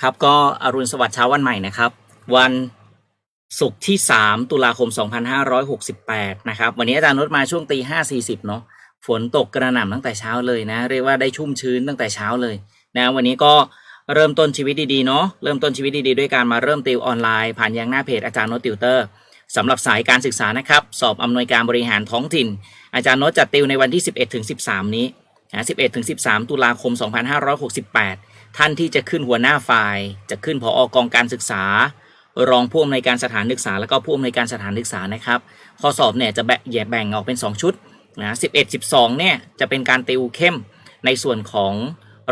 ครับก็อรุณสวัสดิ์เช้าวันใหม่นะครับ วันศุกร์ที่ 3 ตุลาคม 2568 นะครับ วันนี้อาจารย์นดมาช่วงตี5.40เนาะฝนตกกระหน่ำตั้งแต่เช้าเลยนะ เรียกว่าได้ชุ่มชื้นตั้งแต่เช้าเลยนะวันนี้ก็เริ่มต้นชีวิตดีๆเนาะเริ่มต้นชีวิตดีๆ ด้วยการมาเริ่มติวออนไลน์ผ่านยังหน้าเพจอาจารย์โนตติวเตอร์สำหรับสายการศึกษานะครับ สอบอำนวยการบริหารท้องถิ่น อาจารย์โนตจัดติวในวันที่ 11ถึง13 นี้นะ11ถึง13 ตุลาคม 2568 ท่านที่จะขึ้นหัวหน้าฝ่าย จะขึ้นผออกองการศึกษา รองผู้อำนวยการสถานศึกษา แล้วก็ผู้อำนวยการสถานศึกษานะครับข้อสอบเนี่ยจะแบ่งแยกแบ่งออกเป็น 2 ชุดนะ11 12เนี่ยจะเป็นการติวเข้มในส่วนของ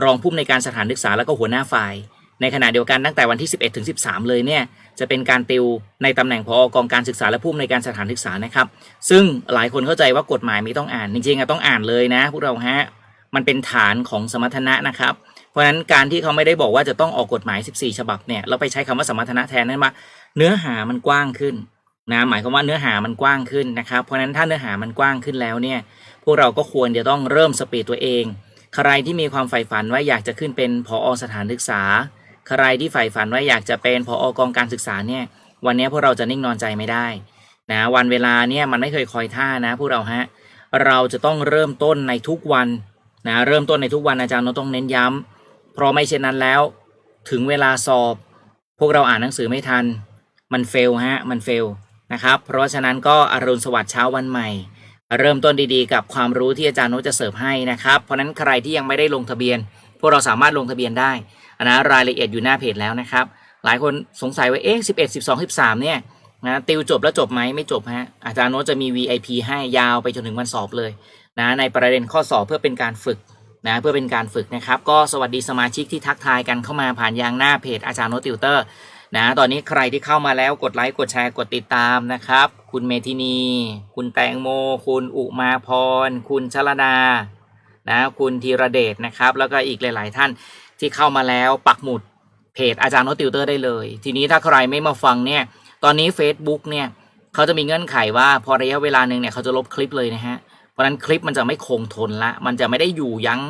รองผู้อำนวยการสถานศึกษาแล้วก็หัวหน้าฝ่าย ในขณะเดียวกันตั้งแต่วันที่ 11ถึง13 เลยเนี่ยจะเป็นการติวในตำแหน่งพอกองการศึกษาและผู้อำนวยการสถานศึกษานะครับ ซึ่งหลายคนเข้าใจว่ากฎหมายไม่ต้องอ่านจริงๆต้องอ่านเลยนะพวกเราฮะมันเป็นฐานของสมรรถนะนะครับ ราะฉะนั้นการที่เขาไม่ได้บอกว่าจะต้องออกกฎหมาย 14 ฉบับเนี่ยเราไปใช้คำว่าสมรรถนะแทนนั่นมาเนื้อหามันกว้างขึ้นนะหมายความว่าเนื้อหามันกว้างขึ้นนะครับ เพราะฉะนั้นถ้าเนื้อหามันกว้างขึ้นแล้วเนี่ยพวกเราก็ควรจะต้องเริ่มสปีดตัวเอง ใครที่มีความใฝ่ฝันว่าอยากจะขึ้นเป็นผอสถานศึกษา ใครที่ใฝ่ฝันว่าอยากจะเป็นผออกองการศึกษาเนี่ยวันนี้พวกเราจะนิ่งนอนใจไม่ได้นะวันเวลาเนี่ยมันไม่เคยคอยท่านะพวกเราฮะเราจะต้องเริ่มต้นในทุกวันนะเริ่มต้นในทุกวันอาจารย์เราต้องเน้นย้ำ เพราะไม่เช่นนั้นแล้ว ถึงเวลาสอบ พวกเราอ่านหนังสือไม่ทัน มันเฟลฮะมันเฟลนะครับ เพราะฉะนั้นก็อรุณสวัสดิ์เช้าวันใหม่ เริ่มต้นดีๆ กับความรู้ที่อาจารย์โน้ตจะเสิร์ฟให้นะครับ เพราะนั้นใครที่ยังไม่ได้ลงทะเบียน พวกเราสามารถลงทะเบียนได้นะรายละเอียดอยู่หน้าเพจแล้วนะครับ หลายคนสงสัยว่าเอ๊ะ11 12 13เนี่ยนะติวจบแล้วจบไหมไม่จบฮะอาจารย์โน้ตจะมี VIP ให้ยาวไปจนถึงวันสอบเลยนะในประเด็นข้อสอบเพื่อเป็นการฝึก นะเพื่อเป็นการฝึกนะครับ ก็สวัสดีสมาชิกที่ทักทายกันเข้ามาผ่านยางหน้าเพจอาจารย์โนติวเตอร์นะตอนนี้ใครที่เข้ามาแล้วกดไลค์กดแชร์กดติดตามนะครับ คุณเมทินี คุณแตงโม คุณอุมาพร คุณชลดานะคุณธีรเดชนะครับ แล้วก็อีกหลาย ๆ ท่านที่เข้ามาแล้วปักหมุดเพจอาจารย์โนตติวเตอร์ได้เลย ทีนี้ถ้าใครไม่มาฟังเนี่ยตอนนี้ Facebook เนี่ยเขาจะมีเงื่อนไขว่าพอระยะเวลาหนึ่งเนี่ยเขาจะลบคลิปเลยนะฮะ เพราะนั้นคลิปมันจะไม่คงทนละ มันจะไม่ได้อยู่ยั้ง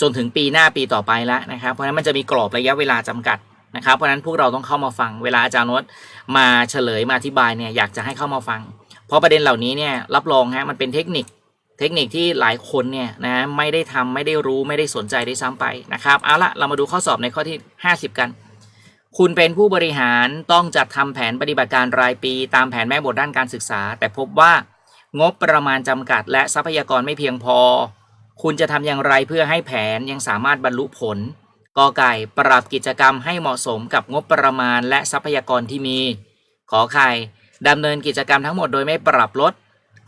จนถึงปีหน้าปีต่อไปละนะครับ เพราะนั้นมันจะมีกรอบระยะเวลาจำกัดนะครับ เพราะนั้นพวกเราต้องเข้ามาฟัง เวลาอาจารย์นวดมาเฉลยมาอธิบายเนี่ยอยากจะให้เข้ามาฟัง เพราะประเด็นเหล่านี้เนี่ยรับรองฮะมันเป็นเทคนิคเทคนิคที่หลายคนเนี่ยนะไม่ได้ทำไม่ได้รู้ไม่ได้สนใจได้ซ้ำไปนะครับเอาละเรามาดูข้อสอบในข้อที่ 50 กัน คุณเป็นผู้บริหารต้องจัดทำแผนปฏิบัติการรายปี ตามแผนแม่บทด้านการศึกษา แต่พบว่า งบประมาณจำกัด และทรัพยากรไม่เพียงพอ คุณจะทำอย่างไรเพื่อให้แผนยังสามารถบรรลุผลกอไก่ปรับกิจกรรมให้เหมาะสมกับงบประมาณและทรัพยากรที่มี ขอไข่ดำเนินกิจกรรมทั้งหมดโดยไม่ปรับลด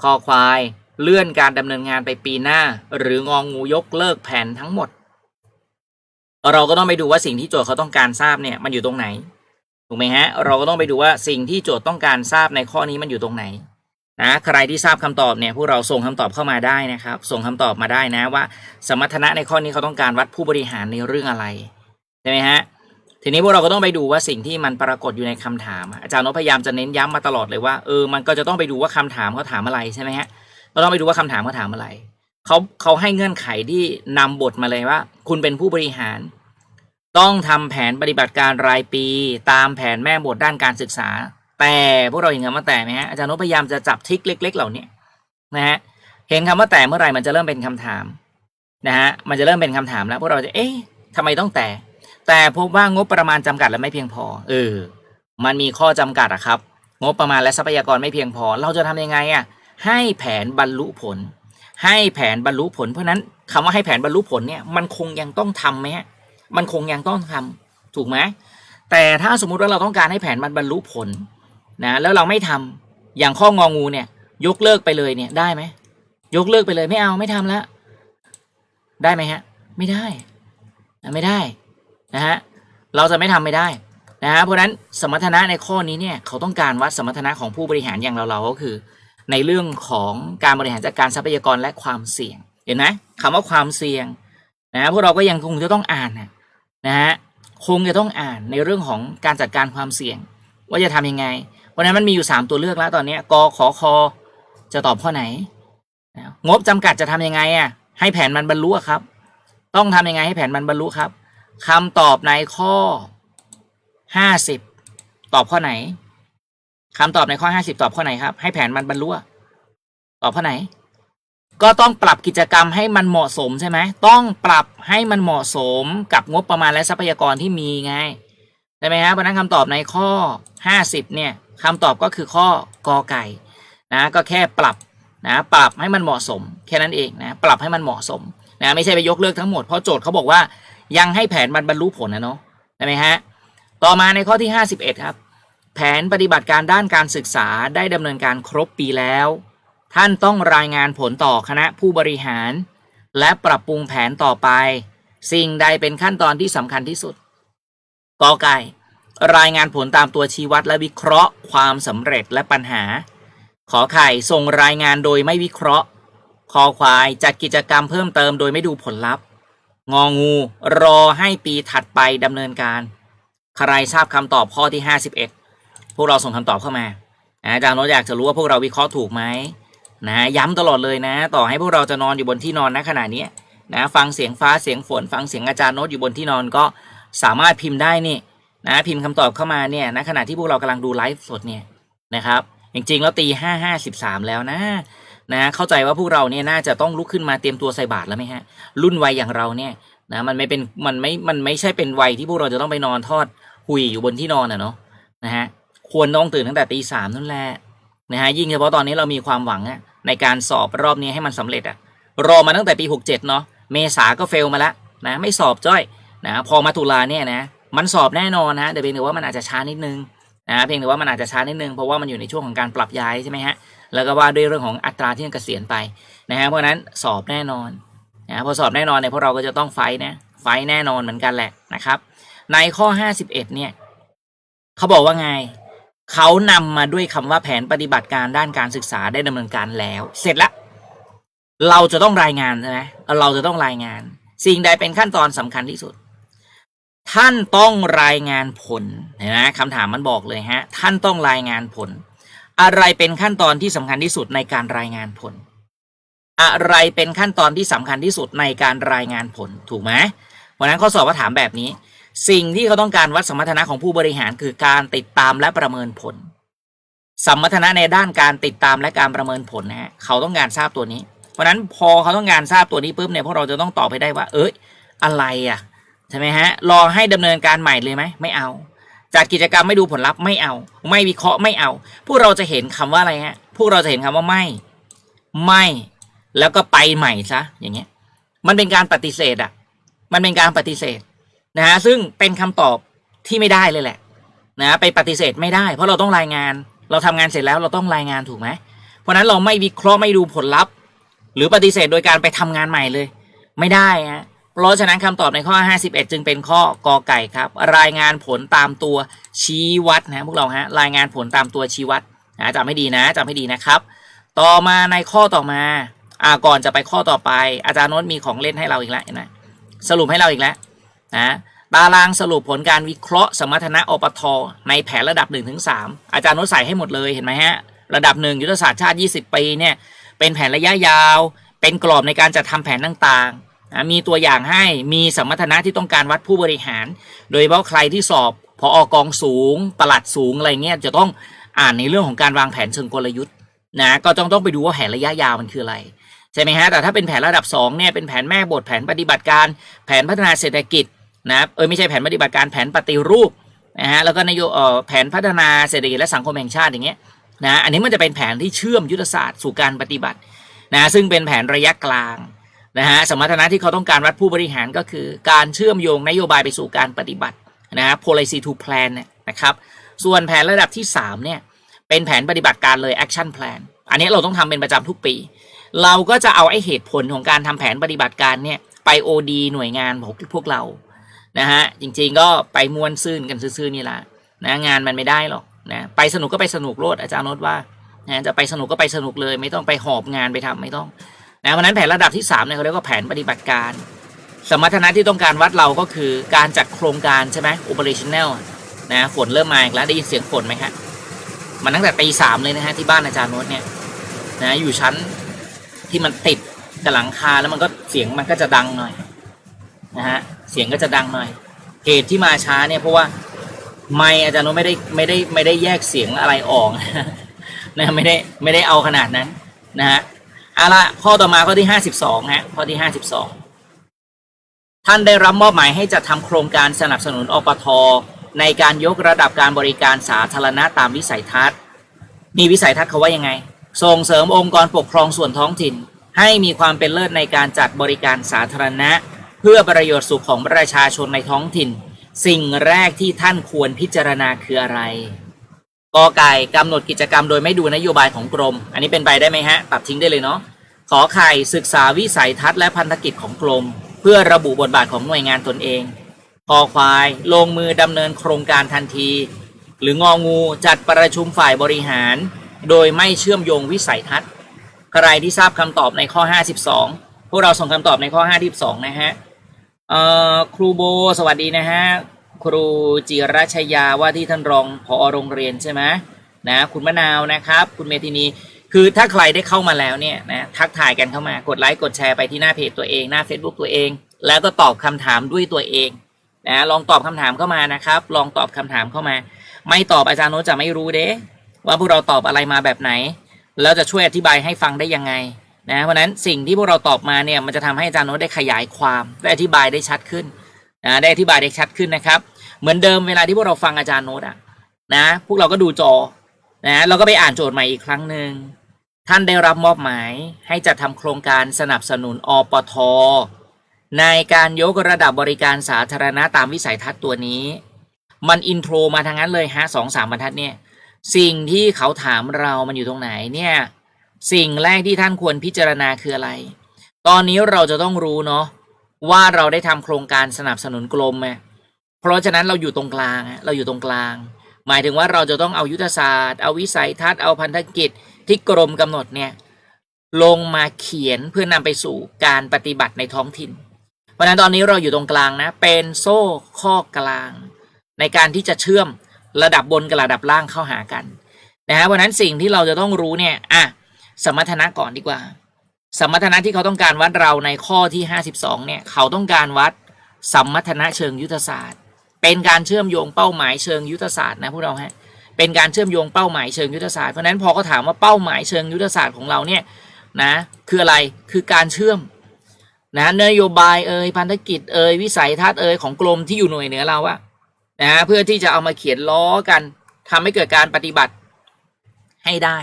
คอควาย เลื่อนการดำเนินงานไปปีหน้า หรืององงูยกเลิกแผนทั้งหมด เราก็ต้องไปดูว่าสิ่งที่โจทย์เขาต้องการทราบเนี่ยมันอยู่ตรงไหนถูกไหมฮะเราก็ต้องไปดูว่าสิ่งที่โจทย์ต้องการทราบในข้อนี้มันอยู่ตรงไหน นะใครที่ทราบคำตอบเนี่ยพวกเราส่งคำตอบเข้ามาได้นะครับ ส่งคำตอบมาได้นะว่า สมรรถนะในข้อนี้เขาต้องการวัดผู้บริหารในเรื่องอะไรใช่ไหมฮะทีนี้พวกเราก็ต้องไปดูว่าสิ่งที่มันปรากฏอยู่ในคำถาม อาจารย์นพพยายามจะเน้นย้ำมาตลอดเลยว่าเออมันก็จะต้องไปดูว่าคำถามเขาถามอะไรใช่ไหมฮะเราต้องไปดูว่าคำถามเขาถามอะไรเขาเขาให้เงื่อนไขที่นำบทมาเลยว่า คุณเป็นผู้บริหาร ต้องทำแผนปฏิบัติการรายปี ตามแผนแม่บทด้านการศึกษา แต่พวกเราเห็นคำว่าแต่ไหมฮะอาจารย์นพพยายามจะจับทิกเล็ก ๆ เหล่านี้นะฮะเห็นคำว่าแต่เมื่อไหร่มันจะเริ่มเป็นคำถามนะฮะมันจะเริ่มเป็นคำถามแล้วพวกเราจะเอ๊ะทำไมต้องแต่ แต่พบว่างบประมาณจำกัดและไม่เพียงพอเออมันมีข้อจำกัดอะครับ งบประมาณและทรัพยากรไม่เพียงพอ เราจะทำยังไงอะให้แผนบรรลุผล ให้แผนบรรลุผล เพราะนั้นคำว่าให้แผนบรรลุผลเนี่ยมันคงยังต้องทำไหมฮะมันคงยังต้องทำถูกไหมแต่ถ้าสมมุติว่าเราต้องการให้แผนมันบรรลุผล นะแล้วเราไม่ทำอย่างข้ององูเนี่ย ยกเลิกไปเลยเนี่ยได้ไหมยกเลิกไปเลยไม่เอาไม่ทำแล้วได้ไหมฮะ ไม่ได้ไม่ได้นะฮะเราจะไม่ทำไม่ได้นะฮะเพราะนั้นสมรรถนะในข้อนี้เนี่ยเขาต้องการวัดสมรรถนะของผู้บริหารอย่างเราเราก็คือ ในเรื่องของการบริหารจัดการทรัพยากรและความเสี่ยง เห็นไหมคำว่าความเสี่ยงนะพวกเราก็ยังคงจะต้องอ่านนะนะฮะคงจะต้องอ่านในเรื่องของการจัดการความเสี่ยง ว่าจะทำยังไง เพราะนั้นมันมีอยู่ 3 ตัวเลือกแล้วตอนนี้กขอคอจะตอบข้อไหน งบจำกัดจะทำยังไงอะให้แผนมันบรรลุครับ ต้องทำยังไงให้แผนมันบรรลุครับคำตอบในข้อห้าสิบตอบข้อไหนคำตอบในข้อห้าสิบตอบข้อไหนครับ ให้แผนมันบรรลุตอบข้อไหน ก็ต้องปรับกิจกรรมให้มันเหมาะสมใช่ไหมต้องปรับให้มันเหมาะสมกับงบประมาณและทรัพยากรที่มีไงใช่ไหมฮะเพราะฉะนั้นคำตอบในข้อห้าสิบเนี่ย คำตอบก็คือข้อกอไก่นะก็แค่ปรับนะปรับให้มันเหมาะสม แค่นั้นเองนะปรับให้มันเหมาะสมนะไม่ใช่ไปยกเลิกทั้งหมดเพราะโจทย์เขาบอกว่ายังให้แผนมันบรรลุผลนะเนาะใช่ไหมฮะต่อมาในข้อที่ 51 ครับ แผนปฏิบัติการด้านการศึกษาได้ดำเนินการครบปีแล้ว ท่านต้องรายงานผลต่อคณะผู้บริหาร และปรับปรุงแผนต่อไป สิ่งใดเป็นขั้นตอนที่สำคัญที่สุดกอไก่ รายงานผลตามตัวชี้วัดและวิเคราะห์ ความสำเร็จและปัญหา ขอไข่ส่งรายงานโดยไม่วิเคราะห์คอควายจัดกิจกรรมเพิ่มเติมโดยไม่ดูผลลัพธ์ งองู รอให้ปีถัดไปดำเนินการ ใครทราบคำตอบข้อที่ 51 พวกเราส่งคำตอบเข้ามาอาจารย์โนตอยากจะรู้ว่าพวกเราวิเคราะห์ถูกไหมนะย้ำตลอดเลยนะ ต่อให้พวกเราจะนอนอยู่บนที่นอนณขณะนี้นะฟังเสียงฟ้าเสียงฝน ฟังเสียงอาจารย์โน้ตอยู่บนที่นอนก็สามารถพิมพ์ได้นี่ นะพิมพ์คำตอบเข้ามาเนี่ยณขณะที่พวกเรากำลังดูไลฟ์สดเนี่ยนะครับจริงๆแล้วตีห้าห้าสิบสามแล้วนะนะเข้าใจว่าพวกเราเนี่ยน่าจะต้องลุกขึ้นมาเตรียมตัวใส่บาตรแล้วไหมฮะ รุ่นวัยอย่างเราเนี่ยนะมันไม่เป็นมันไม่มันไม่ใช่เป็นวัยที่พวกเราจะต้องไปนอนทอดหุยอยู่บนที่นอนอะเนาะนะฮะควรต้องตื่นตั้งแต่ตีสามนั่นแหละนะฮะยิ่งเฉพาะตอนนี้เรามีความหวังอะในการสอบรอบนี้ให้มันสำเร็จอะรอมาตั้งแต่ปีหกเจ็ดเนาะเมษาก็เฟลมาแล้วนะไม่สอบจ้อยนะพอมาตุลาเนี่ยนะ มันสอบแน่นอนนะแต่เพียงแต่ว่ามันอาจจะช้านิดนึงนะเพียงแต่ว่ามันอาจจะช้านิดนึงเพราะว่ามันอยู่ในช่วงของการปรับย้ายใช่ไหมฮะแล้วก็ว่าด้วยเรื่องของอัตราที่จะเกษียณไปนะฮะเพราะนั้นสอบแน่นอนนะพอสอบแน่นอนเนี่ยพวกเราก็จะต้องไฟนะไฟแน่นอนเหมือนกันแหละนะครับ ในข้อ 51เนี่ยเขาบอกว่าไงเขานำมาด้วยคำว่าแผนปฏิบัติการด้านการศึกษาได้ดำเนินการแล้ว เสร็จละเราจะต้องรายงานใช่ไหมเราจะต้องรายงาน สิ่งใดเป็นขั้นตอนสำคัญที่สุด ท่านต้องรายงานผลเห็นไหมคำถามมันบอกเลยฮะท่านต้องรายงานผล อะไรเป็นขั้นตอนที่สำคัญที่สุดในการรายงานผล อะไรเป็นขั้นตอนที่สำคัญที่สุดในการรายงานผลถูกไหมวันนั้นข้อสอบว่าถามแบบนี้ สิ่งที่เขาต้องการวัดสมรรถนะของผู้บริหารคือการติดตามและประเมินผล สมรรถนะในด้านการติดตามและการประเมินผลนะฮะเขาต้องการทราบตัวนี้ เพราะนั้นพอเขาต้องการทราบตัวนี้ปุ๊บเนี่ยพวกเราจะต้องตอบไปได้ว่า เอ้ยอะไรอะ ใช่ไหมฮะรอให้ดำเนินการใหม่เลยไหมไม่เอาจัดกิจกรรมไม่ดูผลลัพธ์ไม่เอา ไม่วิเคราะห์ไม่เอา พวกเราจะเห็นคำว่าอะไรฮะพวกเราจะเห็นคำว่าไม่ ไม่แล้วก็ไปใหม่ซะอย่างเงี้ย มันเป็นการปฏิเสธอะ มันเป็นการปฏิเสธนะฮะซึ่งเป็นคำตอบที่ไม่ได้เลยแหละนะไปปฏิเสธไม่ได้ เพราะเราต้องรายงาน เราทำงานเสร็จแล้วเราต้องรายงานถูกไหมเพราะฉะนั้นเราไม่วิเคราะห์ไม่ดูผลลัพธ์ หรือปฏิเสธโดยการไปทำงานใหม่เลย ไม่ได้ฮะ เพราะฉะนั้นคำตอบในข้อ 51 จึงเป็นข้อกอไก่ครับ รายงานผลตามตัวชี้วัดนะพวกเราฮะรายงานผลตามตัวชี้วัดนะจำให้ดีนะจำให้ดีนะครับ ต่อมาในข้อต่อมาอ่าก่อนจะไปข้อต่อไป อาจารย์โน้ตมีของเล่นให้เราอีกแล้วนไหมสรุปให้เราอีกแล้วนะตารางสรุปผลการวิเคราะห์สมรรถนะอปทในแผนระดับ1นถึงสอาจารย์โน้ตใส่ให้หมดเลยเห็นไหมฮะระดับ 1 ยุทธศาสตร์ชาติ 20 ปีเนี่ยเป็นแผนระยะยาว เป็นกรอบในการจัดทำแผนต่างๆ นะมีตัวอย่างให้มีสมรรถนะที่ต้องการวัดผู้บริหาร โดยเฉพาะใครที่สอบพออกองสูงประหลัดสูงอะไรเงี้ยจะต้องอ่านในเรื่องของการวางแผนเชิงกลยุทธ์นะก็ต้องต้องไปดูว่าแผนระยะยาวมันคืออะไรใช่ไหมฮะแต่ถ้าเป็นแผนระดับ2เนี่ยเป็นแผนแม่บทแผนปฏิบัติการ แผนพัฒนาเศรษฐกิจนะเออไม่ใช่แผนปฏิบัติการแผนปฏิรูปนะฮะแล้วก็นโยเอ่อแผนพัฒนาเศรษฐกิจและสังคมแห่งชาติอย่างเงี้ยนะอันนี้มันจะเป็นแผนที่เชื่อมยุทธศาสตร์สู่การปฏิบัตินะซึ่งเป็นแผนระยะกลาง นะฮะสมรรถนะที่เขาต้องการวัดผู้บริหารก็คือ การเชื่อมโยงนโยบายไปสู่การปฏิบัตินะฮะ policy to plan เนี่ยนะครับ ส่วนแผนระดับที่ 3 เนี่ย เป็นแผนปฏิบัติการเลย action plan อันนี้เราต้องทำเป็นประจำทุกปี เราก็จะเอาไอ้เหตุผลของการทำแผนปฏิบัติการเนี่ยไปโอดีหน่วยงานของพวกเรานะฮะจริงๆก็ไปมวนซื่นกันซื่อๆนี่แหละนะงานมันไม่ได้หรอกนะไปสนุกก็ไปสนุกโลดอาจารย์โนตว่านะจะไปสนุกก็ไปสนุกเลย ไม่ต้องไปหอบงานไปทำไม่ต้อง นะเพราะนั้นแผนระดับที่3เนี่ยเขาเรียกว่าแผนปฏิบัติการ สมรรถนะที่ต้องการวัดเราก็คือการจัดโครงการใช่ไหม operational นะฝนเริ่มมาอีกแล้วได้ยินเสียงฝนไหมครับมันตั้งแต่ตีสามเลยนะฮะที่บ้านอาจารย์โน้ตเนี่ยนะอยู่ชั้นที่มันติดกับหลังคาแล้วมันก็เสียงมันก็จะดังหน่อยนะฮะเสียงก็จะดังหน่อยเหตุที่มาช้าเนี่ยเพราะว่าไม่อาจารย์โนตไม่ได้ไม่ได้ไม่ได้แยกเสียงอะไรออกนะไม่ได้ไม่ได้เอาขนาดนั้นนะฮะ เอาละข้อต่อมาข้อที่ห้าสิบสองฮะข้อที่ห้าสิบสองท่านได้รับมอบหมายให้จัดทำโครงการสนับสนุนอปทในการยกระดับการบริการสาธารณะตามวิสัยทัศน์ มีวิสัยทัศน์เขาว่ายังไง ส่งเสริมองค์กรปกครองส่วนท้องถิ่น ให้มีความเป็นเลิศในการจัดบริการสาธารณะ เพื่อประโยชน์สุขของประชาชนในท้องถิ่น สิ่งแรกที่ท่านควรพิจารณาคืออะไรกอไก่กำหนดกิจกรรมโดยไม่ดูนโยบายของกรม อันนี้เป็นไปได้ไหมฮะ ตัดทิ้งได้เลยเนาะ ขอไข่ศึกษาวิสัยทัศน์และพันธกิจของกรม เพื่อระบุบทบาทของหน่วยงานตนเองคอควายลงมือดำเนินโครงการทันที หรืององูจัดประชุมฝ่ายบริหาร โดยไม่เชื่อมโยงวิสัยทัศน์ ใครที่ทราบคำตอบในข้อ 52 พวกเราส่งคำตอบในข้อ 52 นะฮะเอ่อครูโบสวัสดีนะฮะ ครูจิรัชยาว่าที่ท่านรองพอโรงเรียนใช่ไหมนะ คุณมะนาวนะครับ คุณเมธินี คือถ้าใครได้เข้ามาแล้วเนี่ยนะทักทายกันเข้ามากดไลค์กดแชร์ไปที่หน้าเพจตัวเองหน้า Facebook ตัวเอง แล้วก็ตอบคำถามด้วยตัวเองนะลองตอบคำถามเข้ามานะครับ ลองตอบคำถามเข้ามา ไม่ตอบอาจารย์โน้ตจะไม่รู้เด้ว่าพวกเราตอบอะไรมาแบบไหน แล้วจะช่วยอธิบายให้ฟังได้ยังไงนะเพราะนั้นสิ่งที่พวกเราตอบมาเนี่ยมันจะทำให้อาจารย์โน้ตได้ขยายความได้อธิบายได้ชัดขึ้นนะได้อธิบายได้ชัดขึ้นนะครับ เหมือนเดิมเวลาที่พวกเราฟังอาจารย์โน้ตอะนะพวกเราก็ดูจอนะเราก็ไปอ่านโจทย์ใหม่อีกครั้งหนึ่ง ท่านได้รับมอบหมายให้จัดทำโครงการสนับสนุนอปท ในการยกระดับบริการสาธารณะตามวิสัยทัศน์ตัวนี้ มันอินโทรมาทางนั้นเลยฮะสองสามบรรทัดเนี่ยสิ่งที่เขาถามเรามันอยู่ตรงไหนเนี่ยสิ่งแรกที่ท่านควรพิจารณาคืออะไร ตอนนี้เราจะต้องรู้เนาะว่าเราได้ทำโครงการสนับสนุนกลมไหมเพราะฉะนั้นเราอยู่ตรงกลางเราอยู่ตรงกลาง หมายถึงว่าเราจะต้องเอายุทธศาสตร์ เอาวิสัยทัศน์เอาพันธกิจ ที่กรมกำหนดเนี่ยลงมาเขียนเพื่อนำไปสู่การปฏิบัติในท้องถิ่น เพราะนั้นตอนนี้เราอยู่ตรงกลางนะ เป็นโซ่ข้อกลาง ในการที่จะเชื่อมระดับบนกับระดับล่างเข้าหากันนะฮะเพราะฉะนั้นสิ่งที่เราจะต้องรู้เนี่ยอะสมรรถนะก่อนดีกว่า สมรรถนะที่เขาต้องการวัดเราในข้อที่ 52เนี่ยเขาต้องการวัดสมรรถนะเชิงยุทธศาสตร์ เป็นการเชื่อมโยงเป้าหมายเชิงยุทธศาสตร์นะพวกเราฮะ เป็นการเชื่อมโยงเป้าหมายเชิงยุทธศาสตร์เพราะนั้นพอเขาถามว่าเป้าหมายเชิงยุทธศาสตร์ของเราเนี่ยนะคืออะไรคือการเชื่อมนะนโยบายเอ่ยพันธกิจเอ่ยวิสัยทัศน์เอ่ยของกรมที่อยู่หน่วยเหนือเราอะนะเพื่อที่จะเอามาเขียนล้อกันทำให้เกิดการปฏิบัติให้ได้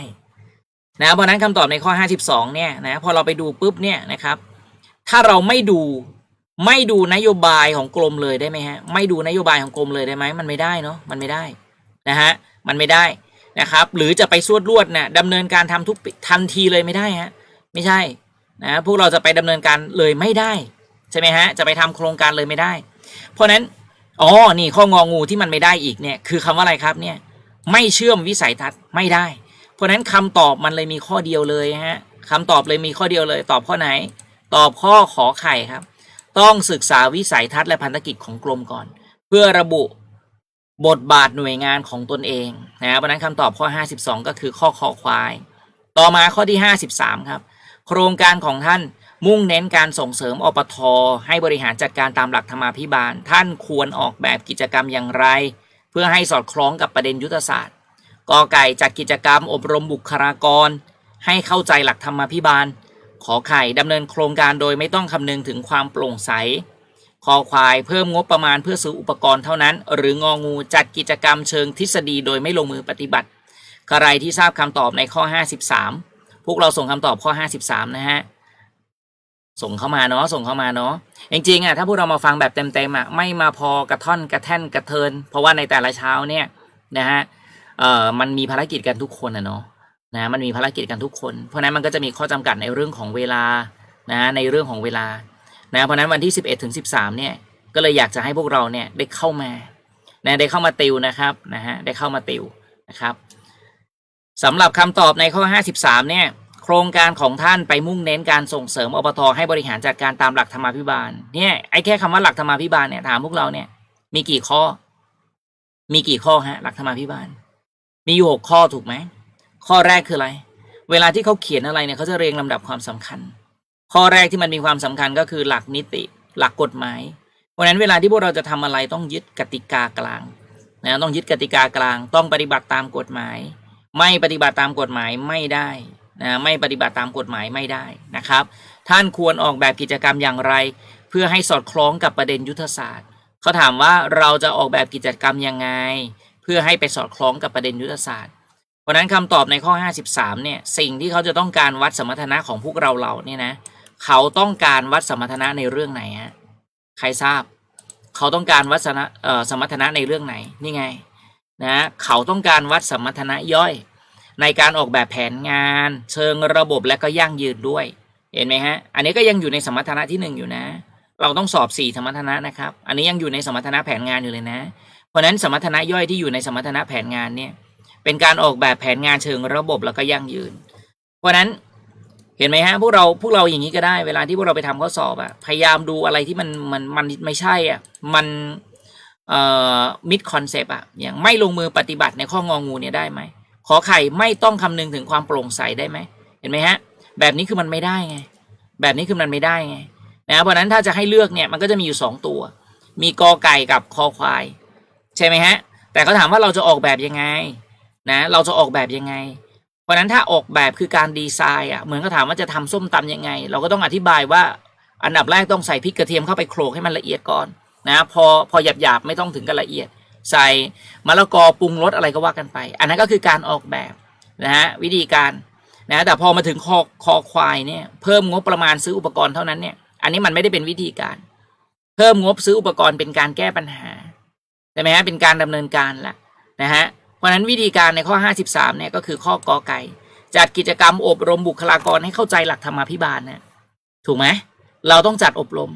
นะเพราะนั้นคำตอบในข้อ 52เนี่ยนะพอเราไปดูปุ๊บเนี่ยนะครับถ้าเราไม่ดูไม่ดูนโยบายของกรมเลยได้ไหมฮะไม่ดูนโยบายของกรมเลยได้ไหมมันไม่ได้เนาะมันไม่ได้ นะฮะมันไม่ได้นะครับ หรือจะไปสวดรวดเนี่ยดำเนินการทำทุกทันทีเลยไม่ได้ฮะไม่ใช่นะพวกเราจะไปดำเนินการเลยไม่ได้ใช่ไหมฮะจะไปทำโครงการเลยไม่ได้ เพราะฉะนั้นอ๋อนี่ข้ององูที่มันไม่ได้อีกเนี่ยคือคำว่าอะไรครับเนี่ยไม่เชื่อมวิสัยทัศน์ไม่ได้ เพราะฉะนั้นคำตอบมันเลยมีข้อเดียวเลยฮะคำตอบเลยมีข้อเดียวเลย ตอบข้อไหน ตอบข้อขอไข่ครับ ต้องศึกษาวิสัยทัศน์และพันธกิจของกรมก่อน เพื่อระบุ บทบาทหน่วยงานของตนเองนะเพราะนั้นคำตอบข้อ 52 ก็คือข้อคอควาย ต่อมาข้อที่ 53 ครับ โครงการของท่านมุ่งเน้นการส่งเสริมอปทให้บริหารจัดการตามหลักธรรมาภิบาล ท่านควรออกแบบกิจกรรมอย่างไร เพื่อให้สอดคล้องกับประเด็นยุทธศาสตร์กอไก่จัดกิจกรรมอบรมบุคลากร ให้เข้าใจหลักธรรมาภิบาล ขอไข่ดำเนินโครงการโดยไม่ต้องคำนึงถึงความโปร่งใส คอควายเพิ่มงบประมาณเพื่อซื้ออุปกรณ์เท่านั้น หรืององูจัดกิจกรรมเชิงทฤษฎีโดยไม่ลงมือปฏิบัติ ใครที่ทราบคำตอบในข้อ 53 พวกเราส่งคำตอบข้อ 53 นะฮะส่งเข้ามาเนาะส่งเข้ามาเนาะจริงๆอะถ้าพวกเรามาฟังแบบเต็มๆอะไม่มาพอกระท่อนกระแท่นกระเทิน เพราะว่าในแต่ละเช้าเนี่ยนะฮะเอ่อมันมีภารกิจกันทุกคนนะเนาะนะมันมีภารกิจกันทุกคน เพราะนั้นมันก็จะมีข้อจำกัดในเรื่องของเวลานะในเรื่องของเวลา นะเพราะนั้นวันที่ 11ถึง13เนี่ยก็เลยอยากจะให้พวกเราเนี่ยได้เข้ามานะได้เข้ามาติวนะครับนะฮะได้เข้ามาติวนะครับสำหรับคำตอบในข้อ 53เนี่ยโครงการของท่านไปมุ่งเน้นการส่งเสริมอบทให้บริหารจัดการตามหลักธรรมาภิบาลเนี่ยไอ้แค่คำว่าหลักธรรมาภิบาลเนี่ยถามพวกเราเนี่ยมีกี่ข้อ มีกี่ข้อฮะหลักธรรมาภิบาล มีอยู่หกข้อถูกไหมข้อแรกคืออะไร เวลาที่เขาเขียนอะไรเนี่ยเขาจะเรียงลำดับความสำคัญ ข้อแรกที่มันมีความสำคัญก็คือหลักนิติ หลักกฎหมาย เพราะนั้นเวลาที่พวกเราจะทำอะไรต้องยึดกติกากลางนะต้องยึดกติกากลาง ต้องปฏิบัติตามกฎหมาย ไม่ปฏิบัติตามกฎหมายไม่ได้นะไม่ปฏิบัติตามกฎหมายไม่ได้นะครับ ท่านควรออกแบบกิจกรรมอย่างไร เพื่อให้สอดคล้องกับประเด็นยุทธศาสตร์เขาถามว่าเราจะออกแบบกิจกรรมยังไง เพื่อให้ไปสอดคล้องกับประเด็นยุทธศาสตร์เพราะนั้นคำตอบในข้อ 53เนี่ยสิ่งที่เขาจะต้องการวัดสมรรถนะของพวกเราเราเนี่ยนะ เขาต้องการวัดสมรรถนะในเรื่องไหนฮะใครทราบ เขาต้องการวัดสนะสมรรถนะในเรื่องไหนนี่ไงนะเขาต้องการวัดสมรรถนะย่อย ในการออกแบบแผนงาน เชิงระบบและก็ยั่งยืนด้วย เห็นไหมฮะอันนี้ก็ยังอยู่ในสมรรถนะที่หนึ่งอยู่นะ เราต้องสอบสี่สมรรถนะนะครับ อันนี้ยังอยู่ในสมรรถนะแผนงานอยู่เลยนะ เพราะฉะนั้นสมรรถนะย่อยที่อยู่ในสมรรถนะแผนงานเนี่ยเป็นการออกแบบแผนงานเชิงระบบแล้วก็ยั่งยืน เพราะฉะนั้น เห็นไหมฮะพวกเราพวกเราอย่างนี้ก็ได้เวลาที่พวกเราไปทำข้อสอบอะพยายามดูอะไรที่มันมันมันไม่ใช่อะมันเอ่อมิดคอนเซปต์อะอย่างไม่ลงมือปฏิบัติในข้ององูเนี่ยได้ไหมขอไข่ไม่ต้องคำนึงถึงความโปร่งใสได้ไหมเห็นไหมฮะแบบนี้คือมันไม่ได้ไงแบบนี้คือมันไม่ได้ไงนะเพราะฉะนั้นถ้าจะให้เลือกเนี่ยมันก็จะมีอยู่สองตัว มีกอไก่กับคอควาย ใช่ไหมฮะแต่เขาถามว่าเราจะออกแบบยังไงนะเราจะออกแบบยังไง เพราะนั้นถ้าออกแบบคือการดีไซน์อะเหมือนเขาถามว่าจะทำส้มตำยังไง เราก็ต้องอธิบายว่าอันดับแรกต้องใส่พริกกระเทียมเข้าไปโขลกให้มันละเอียดก่อนนะพอพอหยาบหยาบไม่ต้องถึงกับละเอียด ใส่มะละกอปรุงรสอะไรก็ว่ากันไป อันนั้นก็คือการออกแบบนะฮะวิธีการนะแต่พอมาถึงคอคอควายเนี่ยเพิ่มงบประมาณซื้ออุปกรณ์เท่านั้นเนี่ยอันนี้มันไม่ได้เป็นวิธีการ เพิ่มงบซื้ออุปกรณ์เป็นการแก้ปัญหาใช่ไหมฮะเป็นการดำเนินการละนะฮะ เพราะนั้นวิธีการในข้อ 53เนี่ยก็คือข้อกอไก่ จัดกิจกรรมอบรมบุคลากรให้เข้าใจหลักธรรมาภิบาลนะถูกไหมเราต้องจัดอบรม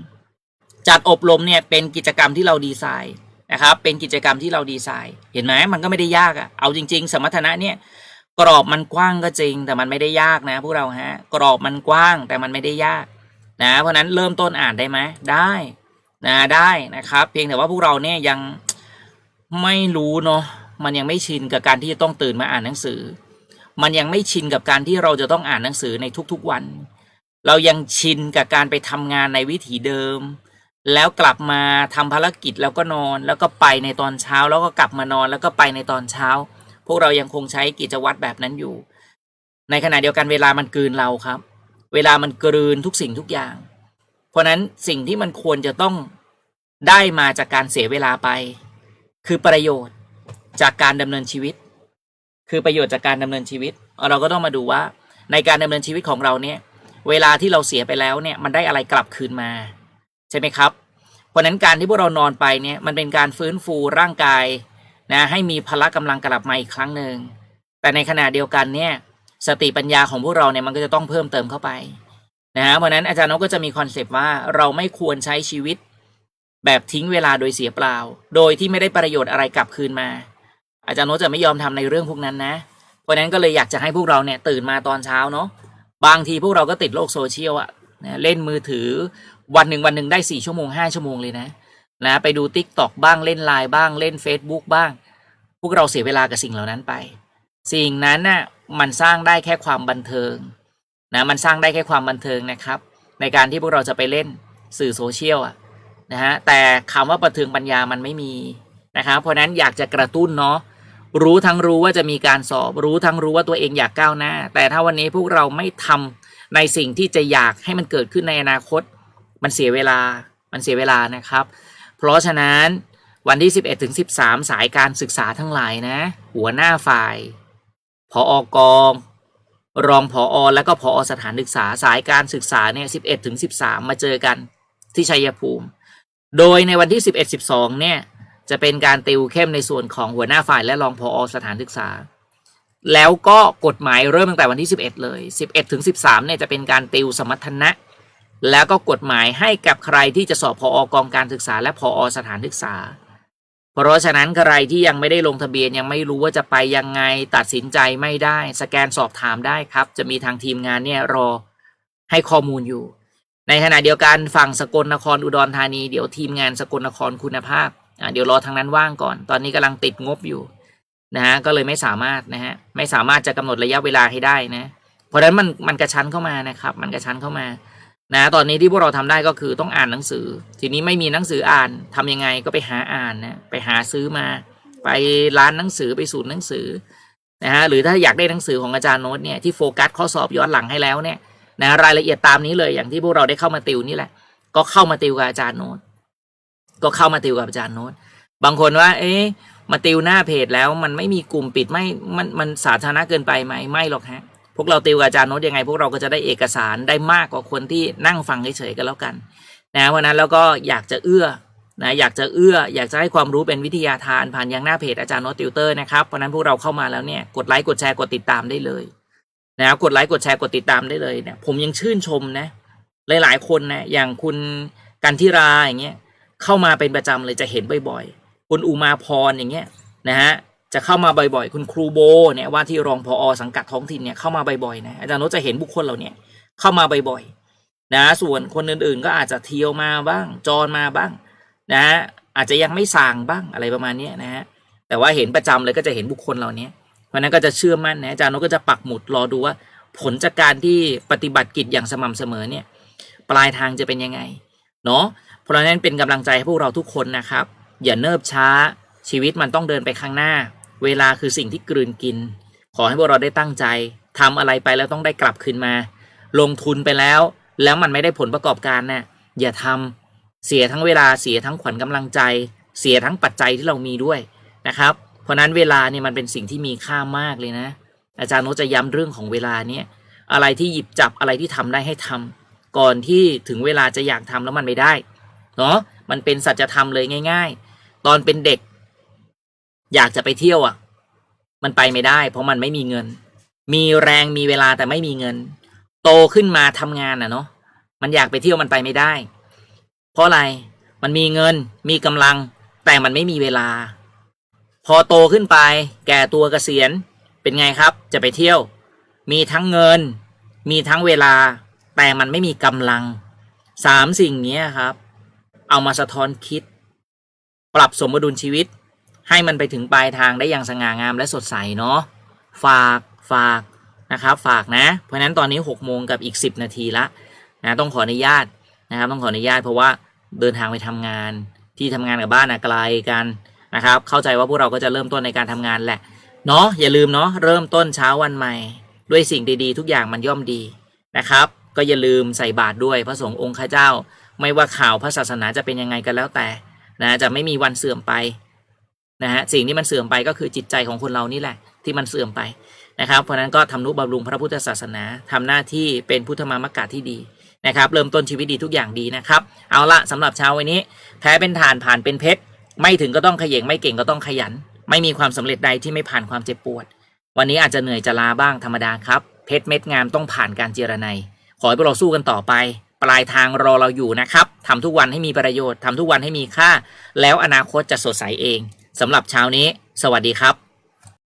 จัดอบรมเนี่ยเป็นกิจกรรมที่เราดีไซน์นะครับเป็นกิจกรรมที่เราดีไซน์ เห็นไหมมันก็ไม่ได้ยากอะ่ะเอาจริง ๆ สมรรถนะเนี่ยกรอบมันกว้างก็จริง แต่มันไม่ได้ยากนะพวกเราฮะกรอบมันกว้างแต่มันไม่ได้ยากนะเพราะฉะนั้นเริ่มต้นอ่านได้ไหมได้นะได้นะครับ เพียงแต่ว่าพวกเราเนี่ยยังไม่รู้เนาะ มันยังไม่ชินกับการที่จะต้องตื่นมาอ่านหนังสือ มันยังไม่ชินกับการที่เราจะต้องอ่านหนังสือในทุกๆวัน เรายังชินกับการไปทำงานในวิถีเดิม แล้วกลับมาทำภารกิจแล้วก็นอน แล้วก็ไปในตอนเช้า แล้วก็กลับมานอน แล้วก็ไปในตอนเช้า พวกเรายังคงใช้กิจวัตรแบบนั้นอยู่ ในขณะเดียวกันเวลามันกลืนเราครับ เวลามันกลืนทุกสิ่งทุกอย่าง เพราะนั้นสิ่งที่มันควรจะต้องได้มาจากการเสียเวลาไป คือประโยชน์ จากการดำเนินชีวิต คือประโยชน์จากการดำเนินชีวิต เราก็ต้องมาดูว่าในการดำเนินชีวิตของเราเนี่ย เวลาที่เราเสียไปแล้วเนี่ยมันได้อะไรกลับคืนมา ใช่ไหมครับ เพราะนั้นการที่พวกเรานอนไปเนี่ยมันเป็นการฟื้นฟูร่างกายนะให้มีพละกำลังกลับมาอีกครั้งหนึ่งแต่ในขณะเดียวกันเนี่ยสติปัญญาของพวกเราเนี่ยมันก็จะต้องเพิ่มเติมเข้าไปนะฮะเพราะนั้นอาจารย์นกก็จะมีคอนเซปต์ว่าเราไม่ควรใช้ชีวิต แบบทิ้งเวลาโดยเสียเปล่า โดยที่ไม่ได้ประโยชน์อะไรกลับคืนมา อาจารย์โน้ตจะไม่ยอมทำในเรื่องพวกนั้นนะ เพราะนั้นก็เลยอยากจะให้พวกเราเนี่ยตื่นมาตอนเช้าเนาะบางทีพวกเราก็ติดโลกโซเชียลอะนะเล่นมือถือวันหนึ่งวันหนึ่งได้สี่ชั่วโมงห้าชั่วโมงเลยนะนะไปดูติ๊กตอกบ้างเล่นไลน์บ้างเล่น Facebook บ้าง พวกเราเสียเวลากับสิ่งเหล่านั้นไป สิ่งนั้นน่ะมันสร้างได้แค่ความบันเทิงนะมันสร้างได้แค่ความบันเทิงนะครับ ในการที่พวกเราจะไปเล่นสื่อโซเชียลอะนะฮะแต่คำว่าประเทิงปัญญามันไม่มีนะครับเพราะนั้นอยากจะกระตุ้นเนาะ รู้ทั้งรู้ว่าจะมีการสอบ รู้ทั้งรู้ว่าตัวเองอยากก้าวหน้า แต่ถ้าวันนี้พวกเราไม่ทำในสิ่งที่จะอยากให้มันเกิดขึ้นในอนาคต มันเสียเวลา มันเสียเวลานะครับ เพราะฉะนั้นวันที่ 11ถึง13 สายการศึกษาทั้งหลายนะ หัวหน้าฝ่ายพออกองรองผอและก็ผอสถานศึกษาสายการศึกษาเนี่ย11ถึง13 มาเจอกันที่ชัยภูมิ โดยในวันที่ 11 12เนี่ย จะเป็นการติวเข้มในส่วนของหัวหน้าฝ่ายและรองผอสถานศึกษา แล้วก็กฎหมายเริ่มตั้งแต่วันที่ 11 เลย 11 ถึง 13 เนี่ยจะเป็นการติวสมรรถนะ แล้วก็กฎหมายให้กับใครที่จะสอบพออกองการศึกษา และพอสถานศึกษา เพราะฉะนั้นใครที่ยังไม่ได้ลงทะเบียนยังไม่รู้ว่าจะไปยังไงตัดสินใจไม่ได้ สแกนสอบถามได้ครับ จะมีทางทีมงานเนี่ยรอให้ข้อมูลอยู่ ในขณะเดียวกันฝั่งสกลนครอุดรธานี เดี๋ยวทีมงานสกลนครคุณภาพ เดี๋ยวรอทางนั้นว่างก่อน ตอนนี้กำลังติดงบอยู่นะฮะก็เลยไม่สามารถนะฮะไม่สามารถจะกำหนดระยะเวลาให้ได้นะ เพราะฉะนั้นมันมันกระชั้นเข้ามานะครับ มันกระชั้นเข้ามานะตอนนี้ที่พวกเราทำได้ก็คือต้องอ่านหนังสือ ทีนี้ไม่มีหนังสืออ่านทำยังไงก็ไปหาอ่านนะไปหาซื้อมา ไปร้านหนังสือไปศูนย์หนังสือนะฮะหรือถ้าอยากได้หนังสือของอาจารย์โน้ตเนี่ยที่โฟกัสข้อสอบย้อนหลังให้แล้วเนี่ยนะรายละเอียดตามนี้เลยอย่างที่พวกเราได้เข้ามาติวนี่แหละ ก็เข้ามาติวกับอาจารย์โน้ต ก็เข้ามาติวกับอาจารย์โน้ตบางคนว่า เอ๊ะมาติวหน้าเพจแล้วมันไม่มีกลุ่มปิดไม่มันมันสาธารณะเกินไปไหมไม่หรอกฮะ พวกเราติวกับอาจารย์โน้ตยังไง พวกเราก็จะได้เอกสารได้มากกว่าคนที่นั่งฟังเฉยๆกันแล้วกันนะเพราะนั้นแล้วก็อยากจะเอื้อนะอยากจะเอื้ออยากจะให้ความรู้เป็นวิทยาทานผ่านยังหน้าเพจอาจารย์โน้ตติวเตอร์นะครับเพราะนั้นพวกเราเข้ามาแล้วเนี่ยกดไลค์กดแชร์กดติดตามได้เลยนะกดไลค์กดแชร์กดติดตามได้เลยเนี่ยผมยังชื่นชมนะหลายๆคนนะอย่างคุณกันทิราอย่างเงี้ย เข้ามาเป็นประจำเลยจะเห็นบ่อยๆ คุณอุมาพรอย่างเงี้ยนะฮะจะเข้ามาบ่อยๆ คุณครูโบเนี่ยว่าที่รองพอสังกัดท้องถิ่นเนี่ยเข้ามาบ่อยๆนะอาจารย์โนจะเห็นบุคคลเหล่าเนี้ยเข้ามาบ่อยๆนะส่วนคนอื่นๆ ก็อาจจะเที่ยวมาบ้าง จรมาบ้างนะอาจจะยังไม่สั่งบ้างอะไรประมาณนี้นะฮะแต่ว่าเห็นประจำเลยก็จะเห็นบุคคลเหล่านี้เพราะนั้นก็จะเชื่อมั่นนะอาจารย์โนก็จะปักหมุดรอดูว่า ผลจากการที่ปฏิบัติกิจอย่างสม่ำเสมอเนี่ยปลายทางจะเป็นยังไงเนาะ ราะนั้นเป็นกำลังใจให้พวกเราทุกคนนะครับ อย่าเนิบช้า ชีวิตมันต้องเดินไปข้างหน้า เวลาคือสิ่งที่กลืนกิน ขอให้พวกเราได้ตั้งใจทำอะไรไปแล้วต้องได้กลับคืนมา ลงทุนไปแล้ว แล้วมันไม่ได้ผลประกอบการนะ่ะอย่าทำเสียทั้งเวลาเสียทั้งขวัญกำลังใจ เสียทั้งปัจจัยที่เรามีด้วยนะครับ เพราะนั้นเวลาเนี่ยมันเป็นสิ่งที่มีค่ามากเลยนะ อาจารย์โนจะย้ำเรื่องของเวลาเนี่ยอะไรที่หยิบจับอะไรที่ทำได้ให้ทำก่อนที่ถึงเวลาจะอยากทำแล้วมันไม่ได้ เนาะมันเป็นสัจธรรมเลยง่าย ๆ ตอนเป็นเด็ก อยากจะไปเที่ยวอะ มันไปไม่ได้ เพราะมันไม่มีเงิน มีแรงมีเวลาแต่ไม่มีเงิน โตขึ้นมาทำงานอะเนาะมันอยากไปเที่ยวมันไปไม่ได้ เพราะอะไรมันมีเงินมีกำลัง แต่มันไม่มีเวลา พอโตขึ้นไป แก่ตัวเกษียณเป็นไงครับ จะไปเที่ยว มีทั้งเงิน มีทั้งเวลา แต่มันไม่มีกำลังสามสิ่งนี้ครับ เอามาสะท้อนคิด ปรับสมดุลชีวิต ให้มันไปถึงปลายทางได้อย่างสง่างามและสดใสเนาะฝากฝากนะครับฝากนะ เพราะนั้นตอนนี้6กโมงกับอีก 10 นาทีละนะต้องขออนุญาตนะครับ ต้องขออนุญาตเพราะว่าเดินทางไปทำงานที่ทำงานกับบ้านนะไกลกันนะครับ เข้าใจว่าพวกเราก็จะเริ่มต้นในการทำงานแหละเนาะอย่าลืมเนาะเริ่มต้นเช้าวันใหม่ ด้วยสิ่งดีๆ ทุกอย่างมันย่อมดีนะครับ ก็อย่าลืมใส่บาตรด้วยพระสงฆ์องค์ข้าเจ้า ไม่ว่าข่าวพระศาสนาจะเป็นยังไงกันแล้วแต่นะจะไม่มีวันเสื่อมไปนะฮะสิ่งที่มันเสื่อมไปก็คือจิตใจของคนเรานี่แหละ ที่มันเสื่อมไปนะครับเพราะนั้นก็ทำนุบำรุงพระพุทธศาสนาทำหน้าที่เป็นพุทธมามกะที่ดีนะครับ เริ่มต้นชีวิตดีทุกอย่างดีนะครับ เอาละสำหรับเช้าวันนี้ แพ้เป็นฐานผ่านเป็นเพชรไม่ถึงก็ต้องขย่งไม่เก่งก็ต้องขยัน ไม่มีความสำเร็จใดที่ไม่ผ่านความเจ็บปวด วันนี้อาจจะเหนื่อยจะลาบ้างธรรมดาครับเพชรเม็ดงามต้องผ่านการเจรไนขอให้พวกเราสู้กันต่อไป ปลายทางรอเราอยู่นะครับทำทุกวันให้มีประโยชน์ทำทุกวันให้มีค่า แล้วอนาคตจะสดใสเองสำหรับเช้านี้ สวัสดีครับ